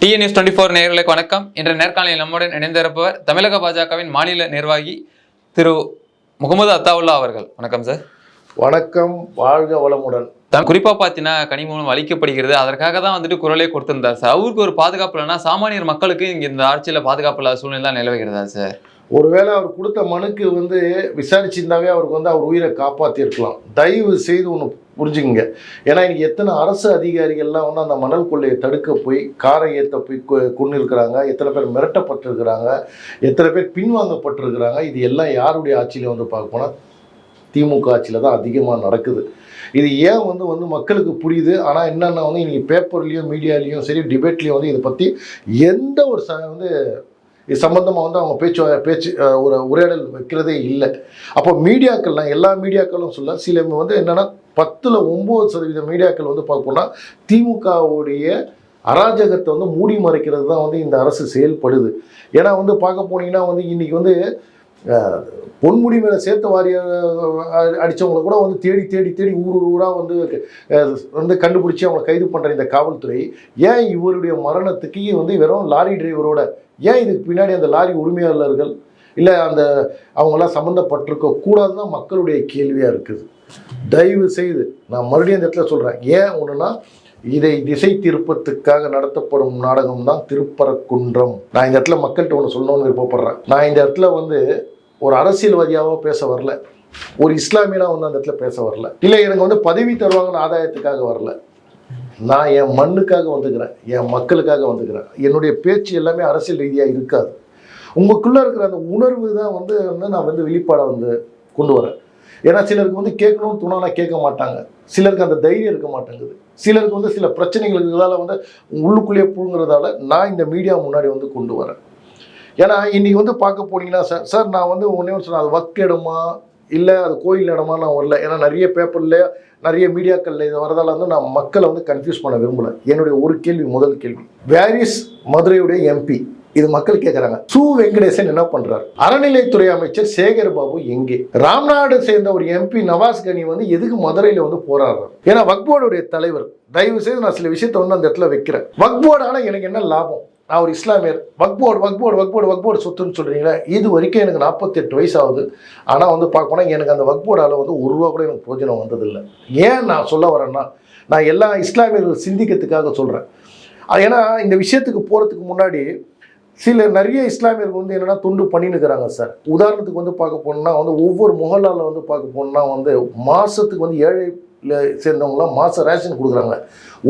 DNS twenty four நேயர்களுக்கு வணக்கம். இன்ற நேர்காணலில் நம்முடன் இணைந்திருப்பவர் தமிழக பாஜகவின் மாநில நிர்வாகி திரு முகமது அத்தாவுல்லா அவர்கள். வணக்கம் சார் வணக்கம். வாழ்க வளமுடன். குறிப்பாக பார்த்தீங்கன்னா கனிமூலம் அளிக்கப்படுகிறது அதற்காக தான் வந்துட்டு குரலே கொடுத்திருந்தார் சார் அவருக்கு ஒரு பாதுகாப்பு இல்லைன்னா சாமானியர் மக்களுக்கு இங்கே இந்த ஆட்சியில் பாதுகாப்பு இல்லாத சூழ்நிலை தான் நிலவுகிறதா சார் ஒருவேளை அவர் கொடுத்த மனுக்கு வந்து விசாரிச்சிருந்தாவே அவருக்கு வந்து அவர் உயிரை காப்பாற்றிருக்கலாம் தயவு செய்து ஒன்று புரிஞ்சுங்க ஏன்னா இன்னைக்கு எத்தனை அரசு அதிகாரிகள்லாம் வந்து அந்த மணல் கொள்ளையை தடுக்க போய் காரை ஏற்ற போய் கொ- கொண்டு இருக்கிறாங்க எத்தனை பேர் மிரட்டப்பட்டிருக்கிறாங்க எத்தனை பேர் பின்வாங்கப்பட்டிருக்கிறாங்க இது எல்லாம் யாருடைய ஆட்சியில் வந்து பார்க்க போனால் திமுக ஆட்சியில் தான் அதிகமாக நடக்குது. இது ஏன் வந்து வந்து மக்களுக்கு புரியுது? ஆனால் என்னென்னா வந்து இன்றைக்கி பேப்பர்லேயும் மீடியாலேயும் சரி டிபேட்லேயும் வந்து இதை பற்றி எந்த ஒரு ச வந்து இது சம்மந்தமாக வந்து அவங்க பேச்சு பேச்சு ஒரு உரையாடல் வைக்கிறதே இல்லை. அப்போ மீடியாக்கள்லாம் எல்லா மீடியாக்களும் சொல்ல சில வந்து என்னென்னா பத்தில் ஒம்பது சதவீத மீடியாக்கள் வந்து பார்ப்போம்னா திமுகவுடைய அராஜகத்தை வந்து மூடி மறைக்கிறது தான் வந்து இந்த அரசு செயல்படுது. ஏன்னா வந்து பார்க்க போனீங்கன்னா வந்து இன்னைக்கு வந்து பொன்முடி மேலே சேர்த்த வாரிய அடித்தவங்கள கூட வந்து தேடி தேடி தேடி ஊர் ஊராக வந்து வந்து கண்டுபிடிச்சி அவங்களை கைது பண்ணுற இந்த காவல்துறை ஏன் இவருடைய மரணத்துக்கு வந்து வெறும் லாரி டிரைவரோட ஏன் இதுக்கு பின்னாடி அந்த லாரி உரிமையாளர்கள் இல்லை அந்த அவங்களாம் சம்மந்தப்பட்டிருக்க கூடாதுன்னு தான் மக்களுடைய கேள்வியாக இருக்குது. தயவு செய்து நான் மறுபடியும் இந்த இடத்துல சொல்கிறேன் ஏன் ஒன்றுனா இதை திசை திருப்பத்துக்காக நடத்தப்படும் நாடகம் தான் திருப்பரக்குன்றம். நான் இந்த இடத்துல மக்கள்கிட்ட ஒன்று சொல்லணும்னு விருப்பப்படுறேன். நான் இந்த இடத்துல வந்து ஒரு அரசியல்வாதியாவோ பேச வரல. ஒரு இஸ்லாமியனாக வந்து அந்த இடத்துல பேச வரல. இல்லை எனக்கு வந்து பதவி தருவாங்கன்னு ஆதாயத்துக்காக வரல. நான் என் மண்ணுக்காக வந்துக்கிறேன். என் மக்களுக்காக வந்துக்கிறேன். என்னுடைய பேச்சு எல்லாமே அரசியல் ரீதியாக இருக்காது. உங்களுக்குள்ளே இருக்கிற அந்த உணர்வு தான் வந்து வந்து நான் வந்து வெளிப்பாடை வந்து கொண்டு வரேன். ஏன்னா சிலருக்கு வந்து கேட்கணும்னு தோணானா கேட்க மாட்டாங்க. சிலருக்கு அந்த தைரியம் இருக்க மாட்டேங்குது. சிலருக்கு வந்து சில பிரச்சனைகள் இதால் வந்து உள்ளுக்குள்ளேயே புழுங்குறதால நான் இந்த மீடியா முன்னாடி வந்து கொண்டு வரேன். ஏன்னா இன்றைக்கி வந்து பார்க்க போனீங்கன்னா சார் சார் நான் வந்து ஒன்றே ஒன்று சொன்னேன் அது ஒர்க் இடமா? இல்லை அது கோயில் இடமா? நான் வரல. ஏன்னா நிறைய பேப்பரில் நிறைய மீடியாக்களில் இது வரதால வந்து நான் மக்களை வந்து கன்ஃபியூஸ் பண்ண விரும்பல. என்னுடைய ஒரு கேள்வி முதல் கேள்வி. வேரிஸ் மதுரையுடைய எம்பி இது மக்கள் கேட்குறாங்க சு. வெங்கடேசன் என்ன பண்றார்? அறநிலைத்துறை அமைச்சர் சேகர் பாபு எங்கே? ராம்நாடு சேர்ந்த ஒரு எம்பி நவாஸ் கனி வந்து எதுக்கு மதுரையில வந்து போராடுறார் ஏன்னா வக்போர்டுடைய தலைவர் தயவு செய்து நான் சில விஷயத்தை வந்து அந்த இடத்துல வைக்கிறேன். வக்போர்டான எனக்கு என்ன லாபம்? நான் ஒரு இஸ்லாமியர். வக்போர்டு வக்போர்டு வக்போர்டு வக்போர்டு சொத்துன்னு சொல்கிறீங்களா இது வரைக்கும் எனக்கு நாற்பத்தெட்டு வயசு ஆகுது ஆனால் வந்து பார்க்கணும் எனக்கு அந்த வக்போர்டால் வந்து ஒரு ரூபா கூட எனக்கு பிரோஜனம் வந்ததில்லை. ஏன் நான் சொல்ல வரேன்னா நான் எல்லா இஸ்லாமியர்கள் சிந்திக்கிறதுக்காக சொல்கிறேன் ஏன்னா இந்த விஷயத்துக்கு போகிறதுக்கு முன்னாடி சில நிறைய இஸ்லாமியர்கள் வந்து என்னென்னா துண்டு பண்ணினுக்கிறாங்க சார். உதாரணத்துக்கு வந்து பார்க்க போனோம்னா வந்து ஒவ்வொரு முகலால வந்து பார்க்க போனோம்னா வந்து மாதத்துக்கு வந்து ஏழையில் சேர்ந்தவங்களாம் மாத ரேஷன் கொடுக்குறாங்க.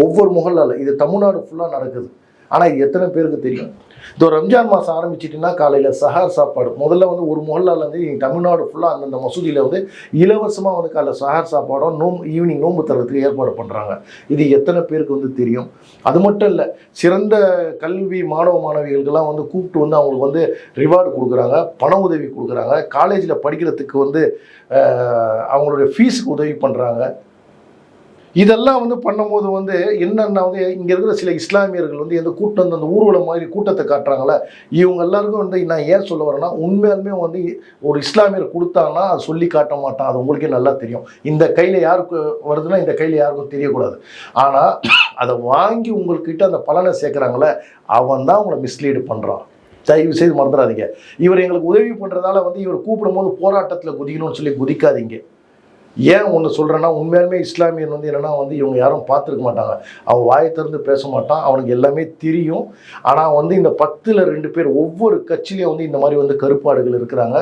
ஒவ்வொரு முகலால இது தமிழ்நாடு ஃபுல்லாக நடக்குது. ஆனால் இது எத்தனை பேருக்கு தெரியும்? இதோ ரம்ஜான் மாதம் ஆரம்பிச்சிட்டிங்கன்னா காலையில் சஹார் சாப்பாடு. முதல்ல வந்து ஒரு முகல்லால வந்து தமிழ்நாடு ஃபுல்லாக அந்தந்த மசூதியில் வந்து இலவசமாக வந்து காலைல சஹார் சாப்பாடும் நோம்பு ஈவினிங் நோம்பு தரத்துக்கு ஏற்பாடு பண்ணுறாங்க இது எத்தனை பேருக்கு வந்து தெரியும்? அது மட்டும் இல்லை சிறந்த கல்வி மாணவ மாணவிகளுக்கெல்லாம் வந்து கூப்பிட்டு வந்து அவங்களுக்கு வந்து ரிவார்டு கொடுக்குறாங்க பண உதவி கொடுக்குறாங்க. காலேஜில் படிக்கிறதுக்கு வந்து அவங்களுடைய ஃபீஸுக்கு உதவி பண்ணுறாங்க இதெல்லாம் வந்து பண்ணும்போது வந்து என்னென்ன வந்து இங்கே இருக்கிற சில இஸ்லாமியர்கள் வந்து எந்த கூட்டம் வந்து அந்த ஊர்வலம் மாதிரி கூட்டத்தை காட்டுறாங்களே இவங்க எல்லாருக்கும் வந்து நான் ஏன் சொல்ல வரேன்னா உண்மையாலுமே வந்து ஒரு இஸ்லாமியர் கொடுத்தாங்கன்னா அது சொல்லி காட்ட மாட்டான். அது உங்களுக்கே நல்லா தெரியும். இந்த கையில் யாருக்கு வருதுன்னா இந்த கையில் யாருக்கும் தெரியக்கூடாது. ஆனால் அதை வாங்கி உங்கள்கிட்ட அந்த பலனை சேர்க்குறாங்களே அவன் தான் உங்களை மிஸ்லீடு பண்ணுறான் தயவு செய்து மறந்துடாதீங்க. இவர் எங்களுக்கு உதவி பண்ணுறதால வந்து இவர் கூப்பிடும்போது போராட்டத்தில் குதிக்கணும்னு சொல்லி குதிக்காதீங்க. ஏன் ஒன்று சொல்கிறேன்னா உண்மையாலுமே இஸ்லாமியன் வந்து என்னென்னா வந்து இவங்க யாரும் பார்த்துருக்க மாட்டாங்க. அவன் வாயை திறந்து பேச மாட்டான். அவனுக்கு எல்லாமே தெரியும். ஆனால் வந்து இந்த பத்தில் ரெண்டு பேர் ஒவ்வொரு கட்சியிலையும் வந்து இந்த மாதிரி வந்து கருப்பாடுகள் இருக்கிறாங்க.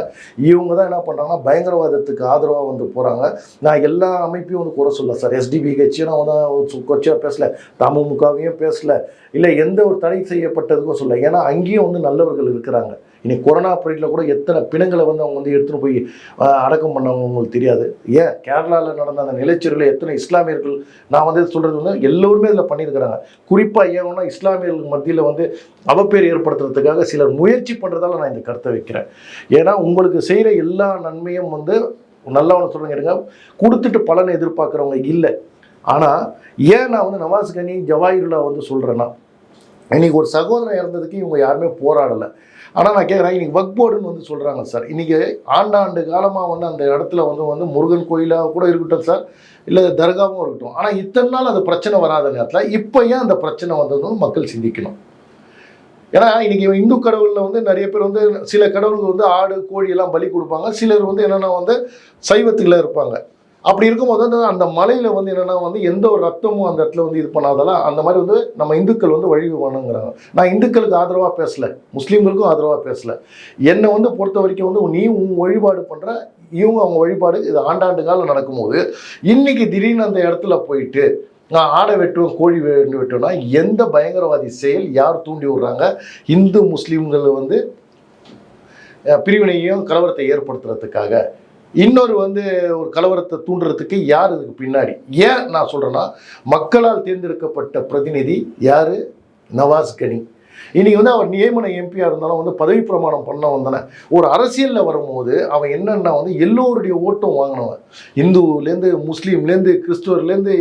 இவங்க தான் என்ன பண்ணுறாங்கன்னா பயங்கரவாதத்துக்கு ஆதரவாக வந்து போகிறாங்க நான் எல்லா அமைப்பையும் வந்து குறை சொல்ல சார். எஸ்டிபி கட்சியும் நான் வந்து கொச்சியாக பேசலை. தமுமுகவையும் பேசலை. இல்லை எந்த ஒரு தடை செய்யப்பட்டதுக்கும் சொல்ல ஏன்னா அங்கேயும் வந்து நல்லவர்கள் இருக்கிறாங்க. இன்னைக்கு கொரோனா பீரியடில் கூட எத்தனை பிணங்களை வந்து அவங்க வந்து எடுத்துகிட்டு போய் அடக்கம் பண்ணவங்க உங்களுக்கு தெரியாது. ஏன்? கேரளாவில் நடந்த அந்த நிலச்சரிவில் எத்தனை இஸ்லாமியர்கள் நான் வந்து சொல்கிறது வந்து எல்லோருமே இதில் பண்ணியிருக்கிறாங்க. குறிப்பாக ஏன்னா இஸ்லாமியர்கள் மத்தியில் வந்து அவப்பேர் ஏற்படுத்துறதுக்காக சிலர் முயற்சி பண்ணுறதால நான் இந்த கருத்தை வைக்கிறேன். ஏன்னா உங்களுக்கு செய்கிற எல்லா நன்மையும் வந்து நல்லவனை சொல்லுங்க எடுங்க கொடுத்துட்டு பலனை எதிர்பார்க்குறவங்க இல்லை. ஆனால் ஏன் நான் வந்து நவாஸ் கனி ஜவாஹிருல்லா வந்து சொல்கிறேன்னா இன்னைக்கு ஒரு சகோதரன் இறந்ததுக்கு இவங்க யாருமே போராடலை. ஆனால் நான் கேட்குறேன் இன்றைக்கி வக் போர்டுன்னு வந்து சொல்கிறாங்க சார். இன்றைக்கி ஆண்டாண்டு காலமாக வந்து அந்த இடத்துல வந்து வந்து முருகன் கோயிலாக கூட இருக்கட்டும் சார் இல்லை தர்காவும் இருக்கட்டும். ஆனால் இத்தனை நாள் அந்த பிரச்சனை வராத நேரத்தில் இப்போ ஏன் அந்த பிரச்சனை வந்ததுன்னு மக்கள் சிந்திக்கணும். ஏன்னா இன்னைக்கு இந்து கடவுளில் வந்து நிறைய பேர் வந்து சில கடவுளுக்கு வந்து ஆடு கோழி எல்லாம் பலி கொடுப்பாங்க. சிலர் வந்து என்னென்னா வந்து சைவத்தில் இருப்பாங்க. அப்படி இருக்கும்போது வந்து அந்த மலையில் வந்து என்னென்னா வந்து எந்த ஒரு ரத்தமும் அந்த இடத்துல வந்து இது பண்ணாதெல்லாம் அந்த மாதிரி வந்து நம்ம இந்துக்கள் வந்து வழி பண்ணுங்கிறாங்க நான் இந்துக்களுக்கு ஆதரவாக பேசலை. முஸ்லீம்களுக்கும் ஆதரவாக பேசலை. என்னை வந்து பொறுத்த வரைக்கும் வந்து நீ உன் வழிபாடு பண்ணுற இவங்க அவங்க வழிபாடு இது ஆண்டாண்டு காலம் நடக்கும்போது இன்னைக்கு திடீர்னு அந்த இடத்துல போயிட்டு நான் ஆடை வெட்டுவோம் கோழி வெட்டு வெட்டுவேன்னா எந்த பயங்கரவாதி செயல் யார் தூண்டி விடுறாங்க? இந்து முஸ்லீம்கள் வந்து பிரிவினையும் கலவரத்தை ஏற்படுத்துறதுக்காக. இன்னொரு வந்து ஒரு கலவரத்தை தூண்டுறதுக்கு யார் இதுக்கு பின்னாடி? ஏன் நான் சொல்கிறேன்னா மக்களால் தேர்ந்தெடுக்கப்பட்ட பிரதிநிதி யார்? நவாஸ் கனி. இன்னைக்கு வந்து அவர் நியமன எம்பியாக இருந்தாலும் வந்து பதவி பிரமாணம் பண்ணவன் தானே. ஒரு அரசியலில் வரும்போது அவன் என்னென்னா வந்து எல்லோருடைய ஓட்டும் வாங்கினவன். இந்துலேருந்து முஸ்லீம்லேருந்து கிறிஸ்துவர்லேருந்து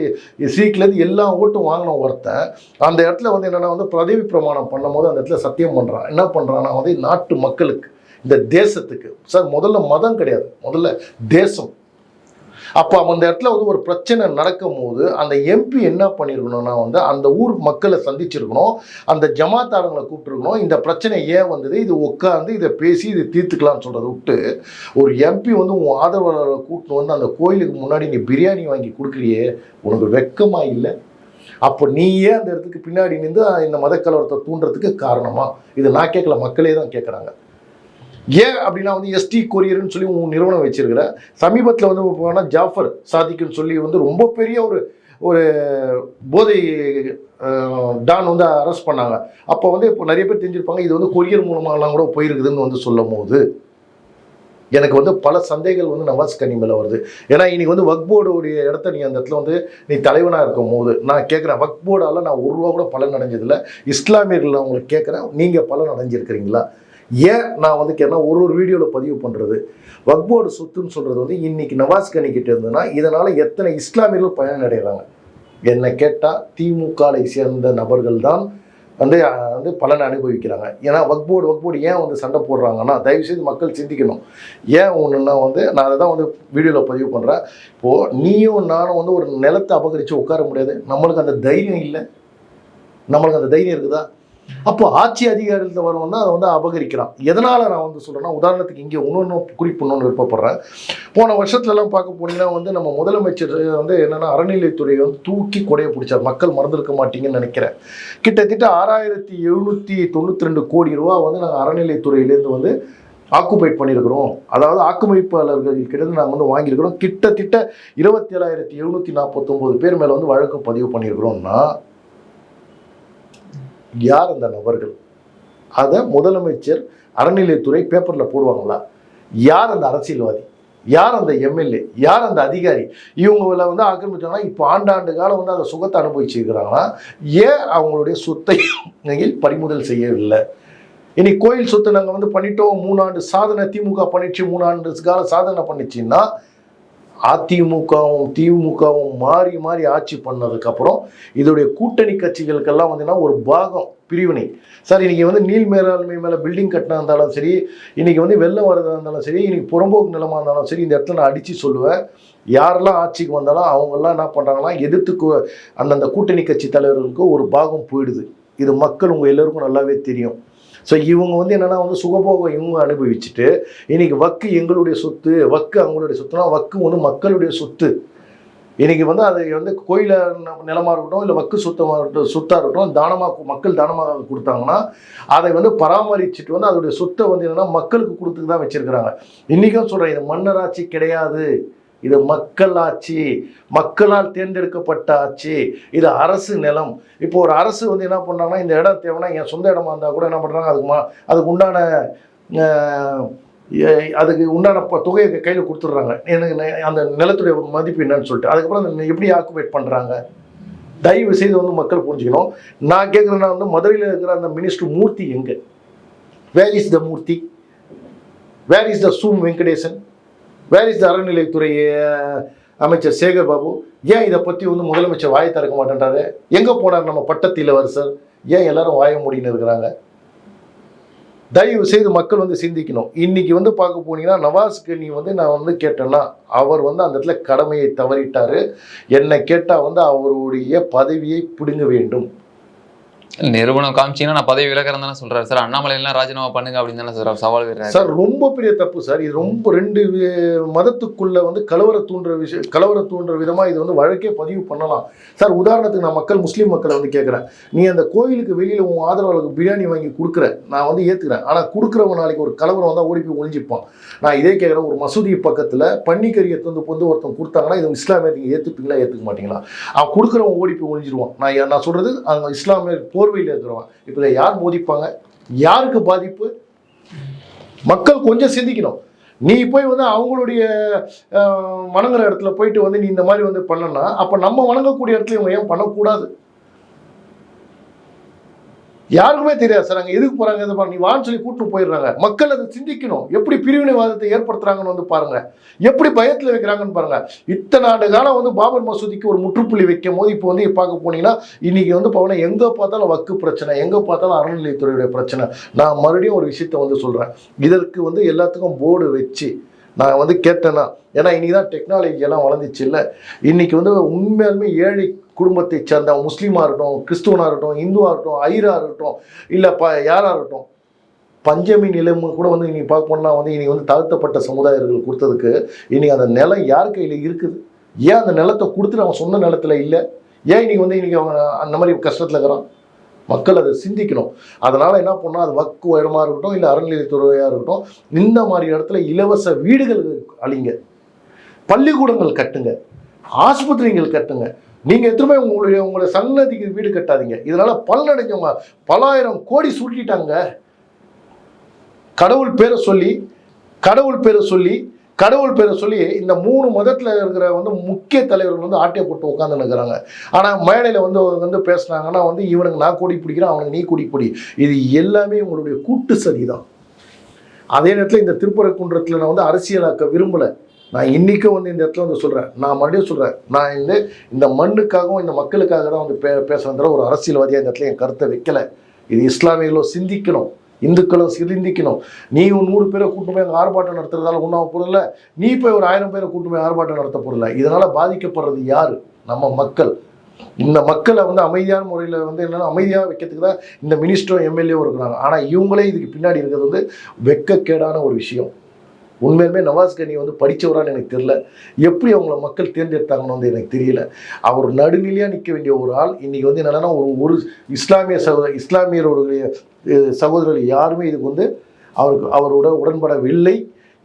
சீக்லேருந்து எல்லா ஓட்டும் வாங்கின ஒருத்தன். அந்த இடத்துல வந்து என்னென்னா வந்து பதவி பிரமாணம் பண்ணும்போது அந்த இடத்துல சத்தியம் பண்ணுறான் என்ன பண்ணுறான்னா வந்து நாட்டு மக்களுக்கு. இந்த தேசத்துக்கு. சார் முதல்ல மதம் கிடையாது. முதல்ல தேசம். அப்போ அந்த இடத்துல வந்து ஒரு பிரச்சனை நடக்கும் போது அந்த எம்பி என்ன பண்ணியிருக்கணும்னா வந்து அந்த ஊர் மக்களை சந்திச்சிருக்கணும். அந்த ஜமாத்தாரங்களை கூப்பிட்டுருக்கணும். இந்த பிரச்சனை ஏன் வந்தது? இது உட்காந்து இதை பேசி இதை தீர்த்துக்கலாம்னு சொல்கிறத விட்டு ஒரு எம்பி வந்து உன் ஆதரவாளர்களை கூப்பிட்டு வந்து அந்த கோயிலுக்கு முன்னாடி நீ பிரியாணி வாங்கி கொடுக்குறியே உனக்கு வெக்கமாக இல்லை? அப்போ நீயே அந்த இடத்துக்கு பின்னாடி நின்று இந்த மதக்கலவரத்தை தூண்டுறதுக்கு காரணமா? இது நான் கேட்கல. மக்களே தான் கேட்குறாங்க. ஏன் அப்படின்னா வந்து எஸ்டி கொரியர்னு சொல்லி உன் நிறுவனம் வச்சிருக்கிற சமீபத்தில் வந்து போனால் ஜாஃபர் சாதிக்குன்னு சொல்லி வந்து ரொம்ப பெரிய ஒரு ஒரு போதை டான் வந்து அரெஸ்ட் பண்ணாங்க. அப்போ வந்து இப்போ நிறைய பேர் தெரிஞ்சிருப்பாங்க இது வந்து கொரியர் மூலமாகலாம் கூட போயிருக்குதுன்னு வந்து சொல்லும் போது எனக்கு வந்து பல சந்தைகள் வந்து நவாஸ் கனி மேலே வருது. ஏன்னா இன்னைக்கு வந்து வக் போர்டுடைய இடத்த நீ அந்த இடத்துல வந்து நீ தலைவனாக இருக்கும் போது நான் கேட்குறேன் வக் போர்டால் நான் ஒரு ரூபா கூட பலன் அடைஞ்சதில்லை. இஸ்லாமியர்கள் நான் உங்களுக்கு கேட்குறேன் நீங்கள் பலன் அடைஞ்சிருக்கிறீங்களா? ஏன் நான் வந்து கேட்டால் ஒரு ஒரு வீடியோவில் பதிவு பண்ணுறது வக்போர்டு சொத்துன்னு சொல்கிறது வந்து இன்றைக்கி நவாஸ் கனி கிட்டே இருந்ததுன்னா இதனால் எத்தனை இஸ்லாமியர்கள் பயனடைகிறாங்க என்னை கேட்டால் திமுகவை சேர்ந்த நபர்கள் தான் வந்து வந்து பலனை அனுபவிக்கிறாங்க. ஏன்னா வக்போர்டு வக்போர்டு ஏன் வந்து சண்டை போடுறாங்கன்னா தயவுசெய்து மக்கள் சிந்திக்கணும். ஏன் ஒன்றுன்னா வந்து நான் அதை தான் வந்து வீடியோவில் பதிவு பண்ணுறேன் இப்போது நீயும் நானும் வந்து ஒரு நிலத்தை அபகரித்து உட்கார முடியாது. நம்மளுக்கு அந்த தைரியம் இல்லை. நம்மளுக்கு அந்த தைரியம் இருக்குதா? அப்போ ஆட்சி அதிகாரத்தில் வரவன்னா அதை வந்து அபகரிக்கிறான். எதனால் நான் வந்து சொல்கிறேன்னா உதாரணத்துக்கு இங்கே இன்னொன்று குறிப்பிடணும்னு விருப்பப்படுறேன். போன வருஷத்துலலாம் பார்க்க போனீங்கன்னா வந்து நம்ம முதலமைச்சர் வந்து என்னென்னா அறநிலைத்துறையை வந்து தூக்கி கொடைய பிடிச்சார். மக்கள் மறந்துருக்க மாட்டீங்கன்னு நினைக்கிறேன். கிட்டத்தட்ட ஆறாயிரத்தி எழுநூற்றி தொண்ணூற்றி ரெண்டு கோடி ரூபா வந்து நாங்கள் அறநிலைத்துறையிலேருந்து வந்து ஆக்குபைட் பண்ணியிருக்கிறோம். அதாவது ஆக்குமைப்பாளர்கள் கிட்ட நாங்கள் வந்து வாங்கியிருக்கிறோம். கிட்டத்தட்ட இருபத்தி ஏழாயிரத்தி எழுநூற்றி நாற்பத்தொம்போது பேர் மேலே வந்து வழக்கு பதிவு பண்ணியிருக்கிறோம்னா யார் அந்த நபர்கள்? அதை முதலமைச்சர் அறநிலையத்துறை பேப்பரில் போடுவாங்களா? யார் அந்த அரசியல்வாதி? யார் அந்த எம்எல்ஏ? யார் அந்த அதிகாரி? இவங்கள வந்து ஆக்கிரமிச்சாங்கன்னா இப்போ ஆண்டாண்டு காலம் வந்து அந்த சுகத்தை அனுபவிச்சிருக்கிறாங்கன்னா ஏன் அவங்களுடைய சொத்தை நீங்கள் பறிமுதல் செய்யவில்லை? இனி கோயில் சொத்தை நாங்கள் வந்து பண்ணிட்டோம் மூணாண்டு சாதனை திமுக பண்ணிச்சு மூணாண்டு கால சாதனை பண்ணிச்சுன்னா அதிமுகவும் திமுகவும் மாறி மாறி ஆட்சி பண்ணதுக்கப்புறம் இதோடைய கூட்டணி கட்சிகளுக்கெல்லாம் வந்துன்னா ஒரு பாகம் பிரிவினை. சார் இன்றைக்கி வந்து நீல் மேலாண்மை மேலே பில்டிங் கட்டினா இருந்தாலும் சரி இன்றைக்கி வந்து வெள்ளம் வரதாக இருந்தாலும் சரி இன்றைக்கி புறம்போக்கு நிலமாக இருந்தாலும் சரி இந்த இடத்துல நான் அடித்து சொல்லுவேன். யாரெல்லாம் ஆட்சிக்கு வந்தாலும் அவங்கெல்லாம் என்ன பண்ணுறாங்கன்னா எதிர்த்து அந்தந்த கூட்டணி கட்சி தலைவர்களுக்கு ஒரு பாகம் போயிடுது. இது மக்கள் உங்கள் எல்லோருக்கும் நல்லாவே தெரியும். ஸோ இவங்க வந்து என்னென்னா வந்து சுகபோகம் இவங்க அனுபவிச்சுட்டு இன்னைக்கு வக்கு எங்களுடைய சொத்து வக்கு அவங்களுடைய சொத்துனா வக்கு வந்து மக்களுடைய சொத்து. இன்றைக்கி வந்து அது வந்து கோயில நிலமாக இருக்கட்டும் இல்லை வக்கு சுத்தமாக இருக்கட்டும் சொத்தாக இருக்கட்டும் தானமாக மக்கள் தானமாக கொடுத்தாங்கன்னா அதை வந்து பராமரிச்சுட்டு வந்து அதோடைய சொத்தை வந்து என்னன்னா மக்களுக்கு கொடுத்துக்கு தான் வச்சுருக்கிறாங்க. இன்றைக்கும் சொல்கிறேன் இது மன்னராட்சி கிடையாது. இது மக்கள் ஆட்சி மக்களால் தேர்ந்தெடுக்கப்பட்ட ஆட்சி இது அரசு நிலம். இப்போ ஒரு அரசு வந்து என்ன பண்ணுறாங்கன்னா இந்த இடம் தேவைன்னா என் சொந்த இடமா இருந்தால் கூட என்ன பண்ணுறாங்க அதுக்கு மா அதுக்கு உண்டான அதுக்கு உண்டான ப- தொகையை கையில் கொடுத்துட்றாங்க. எனக்கு நெ- அந்த நிலத்துடைய மதிப்பு என்னன்னு சொல்லிட்டு. அதுக்கப்புறம் அந்த எப்படி ஆக்குபேட் பண்ணுறாங்க தயவு செய்து வந்து மக்கள் புரிஞ்சுக்கணும். நான் கேட்குறேன்னா வந்து மதுரையில் இருக்கிற அந்த மினிஸ்டர் மூர்த்தி எங்கே? Where is the Moorthy? Where is the zoom Venkatesan? Where is அறநிலைத்துறை அமைச்சர் சேகர் பாபு ஏன் இதை பற்றி வந்து முதலமைச்சர் வாயை திறக்க மாட்டேன்றாரு? எங்கே போனார் நம்ம பட்டத்தில் சார் ஏன் எல்லாரும் வாய மூடின்னு இருக்கிறாங்க? தயவு செய்து மக்கள் வந்து சிந்திக்கணும். இன்னைக்கு வந்து பார்க்க போனீங்கன்னா நவாஸ் கனி வந்து நான் வந்து கேட்டேன்னா அவர் வந்து அந்த இடத்துல கடமையை தவறிட்டாரு. என்னை கேட்டால் வந்து அவருடைய பதவியை பிடுங்க வேண்டும். நிறுவனம் காமிச்சீங்கன்னா நான் பதவி விலகிறேன் தானே சொல்றாரு. சார் அண்ணாமலை எல்லாம் ராஜினாமா பண்ணுங்க அப்படின்னு தானே சார் சவால் விடுறாரு. சார் ரொம்ப பெரிய தப்பு சார். இது ரொம்ப ரெண்டு மதத்துக்குள்ள வந்து கலவர தூண்டுற விஷயம் கலவர தூண்டுற விதமா இது வந்து வழக்கே பதிவு பண்ணலாம். சார் உதாரணத்துக்கு நான் மக்கள் முஸ்லீம் மக்களை வந்து கேட்குறேன் நீ அந்த கோயிலுக்கு வெளியில உன் ஆதரவாளருக்கு பிரியாணி வாங்கி கொடுக்குற நான் வந்து ஏத்துக்கிறேன். ஆனா கொடுக்குறவன் நாளைக்கு ஒரு கலவரம் வந்தா ஓடி போய் ஒழிஞ்சிப்பான் நான் இதே கேட்குறேன் ஒரு மசூதி பக்கத்துல பன்னிக்கறி தந்து வந்து ஒருத்தன் கொடுத்தாங்கன்னா இது இஸ்லாமியத்துக்கு நீங்க ஏத்துப்பீங்களா ஏத்துக்க மாட்டீங்களா? அவன் கொடுக்குறவன் ஓடி போய் ஒழிஞ்சிருவான் நான் நான் சொல்றது அந்த இஸ்லாமிய போர்வையில் இருக்கிறவன் இப்போ யார் மோதிப்பாங்க? யாருக்கு பாதிப்பு? மக்கள் கொஞ்சம் சிந்திக்கணும். நீ போய் வந்து அவங்களுடைய வணங்குற இடத்துல போயிட்டு வந்து நீ இந்த மாதிரி வந்து பண்ணனா அப்போ நம்ம வணங்கக்கூடிய இடத்துல இவங்க ஏன் பண்ணக்கூடாது? யாருக்குமே தெரியாது சார். அங்கே எதுக்கு போகிறாங்க எது பண்ணி வான்னு சொல்லி கூட்டு போயிடுறாங்க. மக்கள் அதை சிந்திக்கணும். எப்படி பிரிவினைவாதத்தை ஏற்படுத்துறாங்கன்னு வந்து பாருங்க. எப்படி பயத்தில் வைக்கிறாங்கன்னு பாருங்க. இத்தனை ஆண்டு காலம் வந்து பாபர் மசூதிக்கு ஒரு முற்றுப்புள்ளி வைக்கும் போது இப்போ வந்து பார்க்க போனீங்கன்னா இன்னைக்கு வந்து பவன எங்கே பார்த்தாலும் வக்கு பிரச்சனை எங்கே பார்த்தாலும் அறநிலையத்துறையுடைய பிரச்சனை. நான் மறுபடியும் ஒரு விஷயத்த வந்து சொல்கிறேன் இதற்கு வந்து எல்லாத்துக்கும் போர்டு வச்சு நான் வந்து கேட்டேன்னா ஏன்னா இன்றைக்கி தான் டெக்னாலஜி எல்லாம் வளர்ந்துச்சு இல்லை. இன்றைக்கி வந்து உண்மையாலுமே ஏழை குடும்பத்தை சேர்ந்த முஸ்லீமாக இருக்கட்டும் கிறிஸ்துவனாக இருக்கட்டும் இந்துவாக இருக்கட்டும் ஐயராக இருக்கட்டும் இல்லை ப யாராக இருக்கட்டும் பஞ்சமி நிலைமை கூட வந்து இன்றைக்கி பார்க்க போனால் வந்து இன்றைக்கி வந்து தாழ்த்தப்பட்ட சமுதாயர்கள் கொடுத்ததுக்கு இன்றைக்கி அந்த நிலம் யார் கையில் இருக்குது? ஏன் அந்த நிலத்தை கொடுத்துட்டு அவன் சொன்ன நிலத்துல இல்லை? ஏன் இன்றைக்கி வந்து இன்றைக்கி அவன் அந்த மாதிரி கஷ்டத்தில் இருக்கிறான் மக்கள் அதை சிந்திக்கணும். அதனால் என்ன பண்ணால் அது வக்கு உயரமா இருக்கட்டும் இல்லை அறநிலையத்துறையாக இருக்கட்டும் இந்த மாதிரி இடத்துல இலவச வீடுகள் அழிங்க. பள்ளிக்கூடங்கள் கட்டுங்க. ஆஸ்பத்திரிகள் கட்டுங்க. நீங்கள் எத்தனை உங்களுடைய உங்களுடைய சன்னதிக்கு வீடு கட்டாதீங்க. இதனால் பலனடைஞ்சவங்க பலாயிரம் கோடி சுருட்டிட்டாங்க. கடவுள் பேரை சொல்லி கடவுள் பேரை சொல்லி கடவுள் பேரை சொல்லி இந்த மூணு மதத்தில் இருக்கிற வந்து முக்கிய தலைவர்கள் வந்து ஆட்டையை போட்டு உட்காந்து நிற்கிறாங்க ஆனால் மேடையில் வந்து அவங்க வந்து பேசுனாங்கன்னா வந்து இவனுக்கு நான் கூடி பிடிக்கிறேன் அவனுக்கு நீ கூடி பிடி. இது எல்லாமே உங்களுடைய கூட்டு சதி தான். அதே நேரத்தில் இந்த திருப்பரங்குன்றத்தில் நான் வந்து அரசியலாக்க விரும்பலை. நான் இன்றைக்கும் வந்து இந்த இடத்துல வந்து சொல்கிறேன் நான் மறுபடியும் சொல்கிறேன் நான் வந்து இந்த மண்ணுக்காகவும் இந்த மக்களுக்காக தான் வந்து பே பேசுகிறேன் ஒரு அரசியல்வாதியாக இந்த இடத்துல என் கருத்தை வைக்கலை. இது இஸ்லாமியர்களும் சிந்திக்கணும். இந்துக்களும் சிந்திக்கணும். நீ ஒரு நூறு பேரை கூட்டு போய் அங்கே ஆர்ப்பாட்டம் நடத்துறதால ஒன்றாக பொருள் நீ போய் ஒரு ஆயிரம் பேரை கூட்டு போய் ஆர்ப்பாட்டம் நடத்த பொருள் இதனால் பாதிக்கப்படுறது யார்? நம்ம மக்கள். இந்த மக்களை வந்து அமைதியான முறையில் வந்து என்னென்னா அமைதியாக வைக்கிறதுக்கு தான் இந்த மினிஸ்டரும் எம்எல்ஏவும் இருக்கிறாங்க. ஆனால் இவங்களே இதுக்கு பின்னாடி இருக்கிறது வந்து வெக்கக்கேடான ஒரு விஷயம். உண்மையிலுமே நவாஸ் கனி வந்து படித்தவரான்னு எனக்கு தெரியல. எப்படி அவங்கள மக்கள் தேர்ந்தெடுத்தாங்கன்னு வந்து எனக்கு தெரியல. அவர் நடுநிலையாக நிற்க வேண்டிய ஒரு ஆள். இன்றைக்கி வந்து என்னென்னா ஒரு ஒரு இஸ்லாமிய சகோதர இஸ்லாமியருடைய சகோதரர்கள் யாருமே இதுக்கு வந்து அவருக்கு அவரோட உடன்படவில்லை.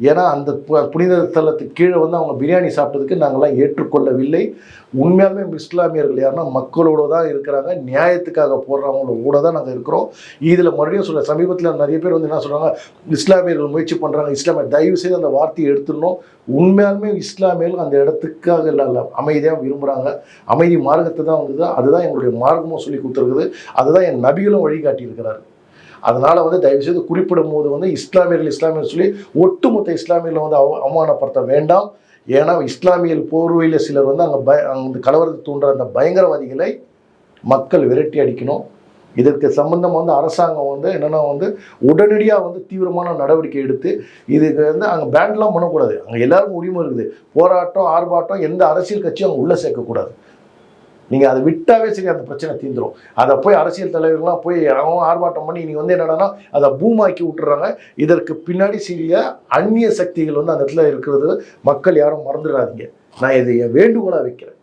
ஏன்னா அந்த பு- புனித தலத்துக்கு கீழே வந்து அவங்க பிரியாணி சாப்பிட்டதுக்கு நாங்கள்லாம் ஏற்றுக்கொள்ளவில்லை. உண்மையாலுமே இஸ்லாமியர்கள் யாருன்னா மக்களோட தான் இருக்கிறாங்க. நியாயத்துக்காக போடுறவங்களோட கூட தான் நாங்கள் இருக்கிறோம். இதில் மறுபடியும் சொல்ல சமீபத்தில் நிறைய பேர் வந்து என்ன சொல்கிறாங்க இஸ்லாமியர்கள் முயற்சி பண்ணுறாங்க இஸ்லாமிய தயவு செய்து அந்த வார்த்தையை எடுத்துடணும். உண்மையாலுமே இஸ்லாமியர்கள் அந்த இடத்துக்காக இல்லை அமைதியாக விரும்புகிறாங்க அமைதி மார்க்கத்தை தான் வந்தது. அதுதான் எங்களுடைய மார்க்கமும் சொல்லி கொடுத்துருக்குது. அதுதான் என் நபிகளும் வழிகாட்டியிருக்கிறார் அதனால் வந்து தயவு செய்து குறிப்பிடும் போது வந்து இஸ்லாமியர்கள் இஸ்லாமியர் சொல்லி ஒட்டுமொத்த இஸ்லாமியர்களை வந்து அவ அவமானப்படுத்த வேண்டாம். ஏன்னா இஸ்லாமியல் போர்வையில் சிலர் வந்து அங்கே பய அந்த கலவரத்தை தூண்டுற அந்த பயங்கரவாதிகளை மக்கள் விரட்டி அடிக்கணும். இதற்கு சம்பந்தம் வந்து அரசாங்கம் வந்து என்னென்னா வந்து உடனடியாக வந்து தீவிரமான நடவடிக்கை எடுத்து இதுக்கு வந்து அங்கே பேண்ட்லாம் பண்ணக்கூடாது. அங்கே எல்லாருக்கும் உரிமை இருக்குது. போராட்டம் ஆர்ப்பாட்டம் எந்த அரசியல் கட்சியும் அங்கே உள்ளே சேர்க்கக்கூடாது. நீங்கள் அதை விட்டாவே சரி அந்த பிரச்சனை தீந்துரும் அதை போய் அரசியல் தலைவர்கள்லாம் போய் அவன் ஆர்ப்பாட்டம் பண்ணி நீங்கள் வந்து என்னடான்னா அதை பூமாக்கி விட்டுறாங்க. இதற்கு பின்னாடி சிறிய அந்நிய சக்திகள் வந்து அந்த இடத்துல இருக்கிறது மக்கள் யாரும் மறந்துடாதீங்க. நான் இதை என் வேண்டுகோளாக வைக்கிறேன்.